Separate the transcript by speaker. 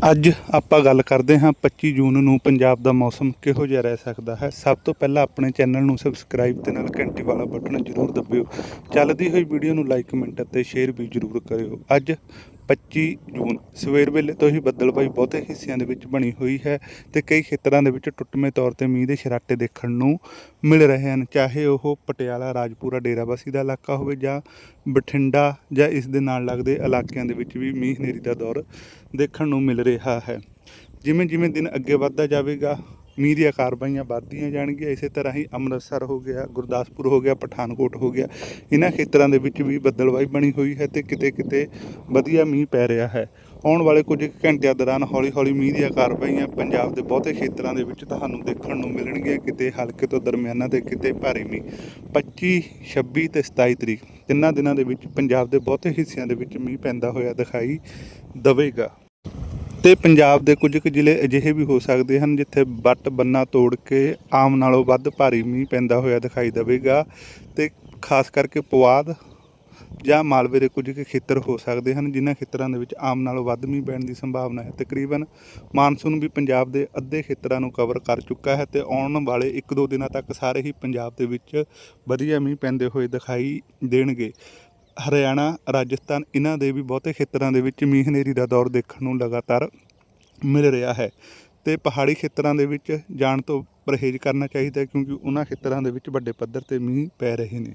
Speaker 1: ਅੱਜ ਆਪਾਂ ਗੱਲ ਕਰਦੇ ਹਾਂ 25 ਜੂਨ ਨੂੰ ਪੰਜਾਬ ਦਾ ਮੌਸਮ ਕਿਹੋ ਜਿਹਾ ਰਹਿ ਸਕਦਾ ਹੈ। ਸਭ ਤੋਂ ਪਹਿਲਾਂ ਆਪਣੇ ਚੈਨਲ ਨੂੰ ਸਬਸਕ੍ਰਾਈਬ ਤੇ ਨਾਲ ਘੰਟੀ ਵਾਲਾ ਬਟਨ ਜ਼ਰੂਰ ਦਬਿਓ। ਚੱਲਦੀ ਹੋਈ ਵੀਡੀਓ ਨੂੰ ਲਾਈਕ ਕਮੈਂਟ ਅਤੇ ਸ਼ੇਅਰ ਵੀ ਜ਼ਰੂਰ ਕਰਿਓ। ਅੱਜ 25 ਜੂਨ, ਸਵੇਰ ਵੇਲੇ ਤੋਂ ਹੀ ਬੱਦਲਬਾਈ ਬਹੁਤੇ ਹਿੱਸਿਆਂ ਦੇ ਵਿੱਚ ਬਣੀ ਹੋਈ ਹੈ ਤੇ ਕਈ ਖੇਤਰਾਂ ਦੇ ਵਿੱਚ ਟੁੱਟਵੇਂ ਤੌਰ ਤੇ ਮੀਂਹ ਦੇ ਛਰਾਟੇ ਦੇਖਣ ਨੂੰ ਮਿਲ ਰਹੇ ਹਨ, ਚਾਹੇ ਉਹ ਪਟਿਆਲਾ, ਰਾਜਪੁਰਾ, ਡੇਰਾਬੱਸੀ ਦਾ ਇਲਾਕਾ ਹੋਵੇ ਜਾਂ ਬਠਿੰਡਾ ਜਾਂ ਇਸ ਦੇ ਨਾਲ ਲੱਗਦੇ ਇਲਾਕਿਆਂ ਦੇ ਵਿੱਚ ਵੀ ਮੀਂਹ ਹਨੇਰੀ ਦਾ ਦੌਰ ਦੇਖਣ ਨੂੰ ਮਿਲ ਰਿਹਾ ਹੈ। ਜਿਵੇਂ ਜਿਵੇਂ ਦਿਨ ਅੱਗੇ ਵੱਧਦਾ ਜਾਵੇਗਾ ਮੀਂਹ ਦੀਆਂ ਕਾਰਵਾਈਆਂ ਵੱਧਦੀਆਂ ਜਾਣਗੀਆਂ, ਇਸੇ ਤਰ੍ਹਾਂ ਹੀ ਅੰਮ੍ਰਿਤਸਰ ਹੋ ਗਿਆ, ਗੁਰਦਾਸਪੁਰ ਹੋ ਗਿਆ, ਪਠਾਨਕੋਟ ਹੋ ਗਿਆ, ਇਹਨਾਂ ਖੇਤਰਾਂ ਦੇ ਵਿੱਚ ਵੀ ਬੱਦਲਵਾਈ ਬਣੀ ਹੋਈ ਹੈ ਤੇ ਕਿਤੇ ਕਿਤੇ ਵਧੀਆ ਮੀਂਹ ਪੈ ਰਿਹਾ ਹੈ। ਆਉਣ ਵਾਲੇ ਕੁਝ ਘੰਟਿਆਂ ਦੌਰਾਨ ਹੌਲੀ-ਹੌਲੀ ਮੀਂਹ ਦੀਆਂ ਕਾਰਵਾਈਆਂ ਪੰਜਾਬ ਦੇ ਬਹੁਤੇ ਖੇਤਰਾਂ ਦੇ ਵਿੱਚ ਤੁਹਾਨੂੰ ਦੇਖਣ ਨੂੰ ਮਿਲਣਗੀਆਂ, ਕਿਤੇ ਹਲਕੇ ਤੋਂ ਦਰਮਿਆਨਾ ਤੇ ਕਿਤੇ ਭਾਰੀ ਮੀਂਹ। 25 26 ਤੇ 27 ਤਰੀਕ ਤਿੰਨਾਂ ਦਿਨਾਂ ਦੇ ਵਿੱਚ ਪੰਜਾਬ ਦੇ ਬਹੁਤੇ ਹਿੱਸਿਆਂ ਦੇ ਵਿੱਚ ਮੀਂਹ ਪੈਂਦਾ ਹੋਇਆ ਦਿਖਾਈ ਦਵੇਗਾ। ਤੇ ਪੰਜਾਬ ਦੇ ਕੁਝ ਕੁ ਜ਼ਿਲ੍ਹੇ ਅਜਿਹੇ ਵੀ ਹੋ ਸਕਦੇ ਹਨ ਜਿੱਥੇ ਵੱਟ ਬੰਨਾ ਤੋੜ ਕੇ ਆਮ ਨਾਲੋਂ ਵੱਧ ਭਾਰੀ ਮੀਂਹ ਪੈਂਦਾ ਹੋਇਆ ਦਿਖਾਈ ਦੇਵੇਗਾ ਤੇ ਖਾਸ ਕਰਕੇ ਪੁਆਧ ਜਾਂ ਮਾਲਵੇ ਦੇ ਕੁਝ ਕੁ ਖੇਤਰ ਹੋ ਸਕਦੇ ਹਨ ਜਿਨ੍ਹਾਂ ਖੇਤਰਾਂ ਦੇ ਵਿੱਚ ਆਮ ਨਾਲੋਂ ਵੱਧ ਮੀਂਹ ਪੈਣ ਦੀ ਸੰਭਾਵਨਾ ਹੈ। ਤਕਰੀਬਨ ਮਾਨਸੂਨ ਵੀ ਪੰਜਾਬ ਦੇ ਅੱਧੇ ਖੇਤਰਾਂ ਨੂੰ ਕਵਰ ਕਰ ਚੁੱਕਾ ਹੈ ਤੇ ਆਉਣ ਵਾਲੇ 1-2 ਦਿਨਾਂ ਤੱਕ ਸਾਰੇ ਹੀ ਪੰਜਾਬ ਦੇ ਵਿੱਚ ਵਧੀਆ ਮੀਂਹ ਪੈਂਦੇ ਹੋਏ ਦਿਖਾਈ ਦੇਣਗੇ। ਹਰਿਆਣਾ, ਰਾਜਸਥਾਨ ਇਹਨਾਂ ਦੇ ਵੀ ਬਹੁਤੇ ਖੇਤਰਾਂ ਦੇ ਵਿੱਚ ਮੀਂਹ ਹਨੇਰੀ ਦਾ ਦੌਰ ਦੇਖਣ ਨੂੰ ਲਗਾਤਾਰ ਮਿਲ ਰਿਹਾ ਹੈ ਤੇ ਪਹਾੜੀ ਖੇਤਰਾਂ ਦੇ ਵਿੱਚ ਜਾਣ ਤੋਂ ਪਰਹੇਜ਼ ਕਰਨਾ ਚਾਹੀਦਾ ਕਿਉਂਕਿ ਉਹਨਾਂ ਖੇਤਰਾਂ ਦੇ ਵਿੱਚ ਵੱਡੇ ਪੱਧਰ ਤੇ ਮੀਂਹ ਪੈ ਰਹੇ ਨੇ।